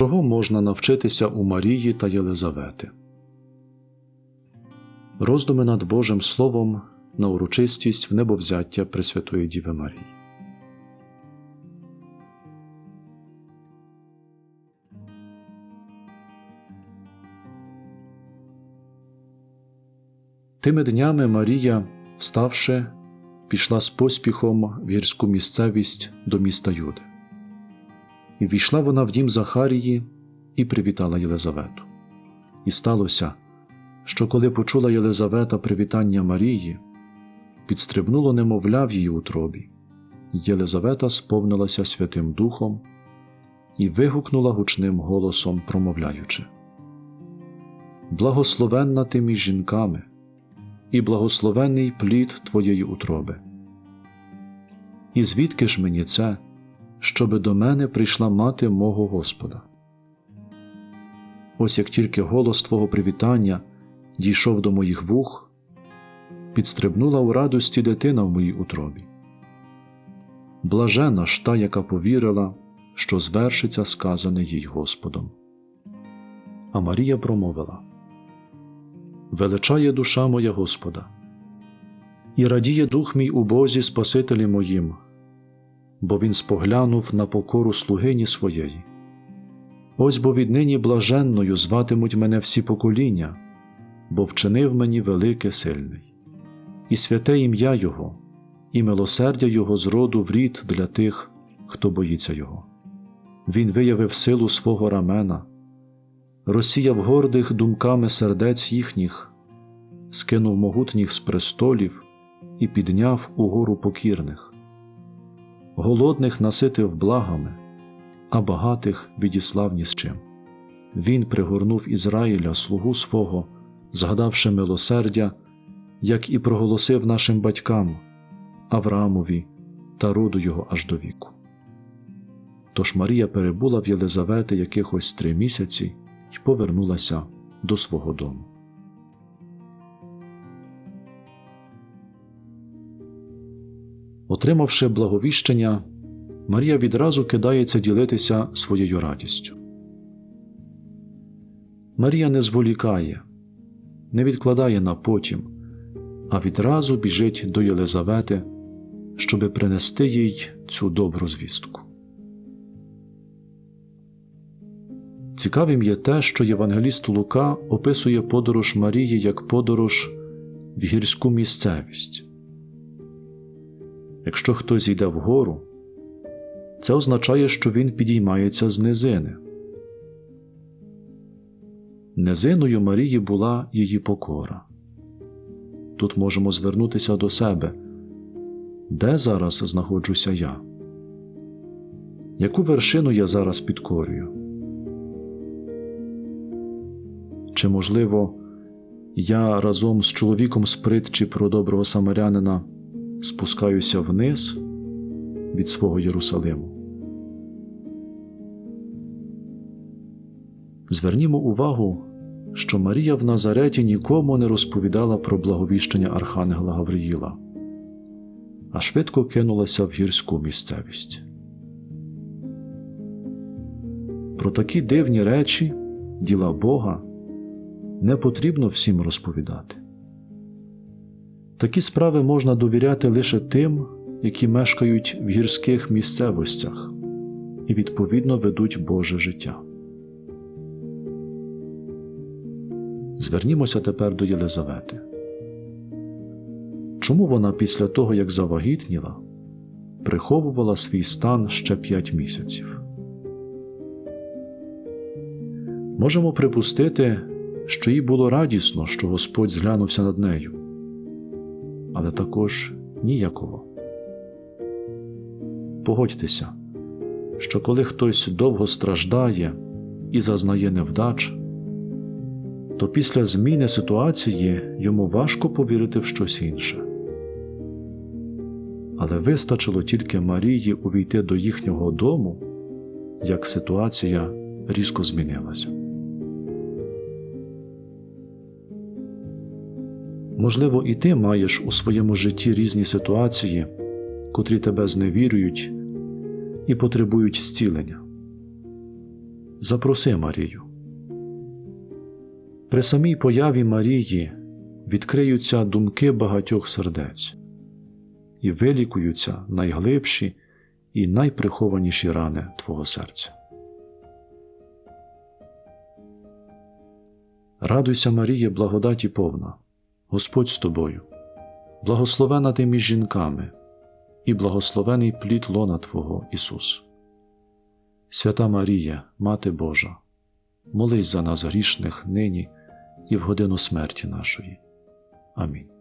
Чого можна навчитися у Марії та Єлизавети? Роздуми над Божим Словом на урочистість в небовзяття Пресвятої Діви Марії. Тими днями Марія, вставши, пішла з поспіхом в гірську місцевість до міста Юди. І війшла вона в дім Захарії і привітала Єлизавету. І сталося, що коли почула Єлизавета привітання Марії, підстрибнуло немовля в її утробі, Єлизавета сповнилася Святим Духом і вигукнула гучним голосом, промовляючи: Благословенна ти між жінками, і благословенний плід твоєї утроби. І звідки ж мені це, щоби до мене прийшла мати мого Господа? Ось як тільки голос Твого привітання дійшов до моїх вух, підстрибнула у радості дитина в моїй утробі. Блажена ж та, яка повірила, що звершиться сказане їй Господом. А Марія промовила Величає душа моя Господа, і радіє дух мій у Бозі Спасителі моїм, бо Він споглянув на покору слугині своєї. Ось бо віднині блаженною зватимуть мене всі покоління, бо вчинив мені велике сильний, і святе ім'я Його, і милосердя Його з роду в рід для тих, хто боїться Його. Він виявив силу свого рамена, розсіяв гордих думками сердець їхніх, скинув могутніх з престолів і підняв угору покірних, голодних наситив благами а багатих відіслав ні з чим. Він пригорнув Ізраїля, слугу свого, згадавши милосердя, як і проголосив нашим батькам Авраамові та роду його аж до віку. Тож Марія перебула в Єлизавети якихось три місяці і повернулася до свого дому. Отримавши благовіщення, Марія відразу кидається ділитися своєю радістю. Марія не зволікає, не відкладає на потім, а відразу біжить до Єлизавети, щоби принести їй цю добру звістку. Цікавим є те, що Євангеліст Лука описує подорож Марії як подорож в гірську місцевість. Якщо хтось йде вгору, це означає, що він підіймається з низини. Низиною Марії була її покора. Тут можемо звернутися до себе, де зараз знаходжуся я? Яку вершину я зараз підкорюю? Чи, можливо, я разом з чоловіком з притчі про доброго самарянина спускаюся вниз? від свого Єрусалиму. Звернімо увагу, що Марія в Назареті нікому не розповідала про благовіщення Архангела Гавриїла, а швидко кинулася в гірську місцевість. Про такі дивні речі, діла Бога, не потрібно всім розповідати. Такі справи можна довіряти лише тим, які мешкають в гірських місцевостях і відповідно ведуть Боже життя. Звернімося тепер до Єлизавети. Чому вона після того, як завагітніла, приховувала свій стан ще п'ять місяців? Можемо припустити, що їй було радісно, що Господь зглянувся над нею, але також ніяково. Погодьтеся, що коли хтось довго страждає і зазнає невдач, то після зміни ситуації йому важко повірити в щось інше. Але вистачило тільки Марії увійти до їхнього дому, як ситуація різко змінилася. Можливо, і ти маєш у своєму житті різні ситуації, котрі тебе зневірюють і потребують зцілення. запроси Марію. При самій появі Марії відкриються думки багатьох сердець і вилікуються найглибші і найприхованіші рани Твого серця. Радуйся, Маріє, благодаті повна, Господь з тобою, благословена ти між жінками, і благословений плід лона Твого Ісус. Свята Марія, Мати Божа, молись за нас грішних нині і в годину смерті нашої. Амінь.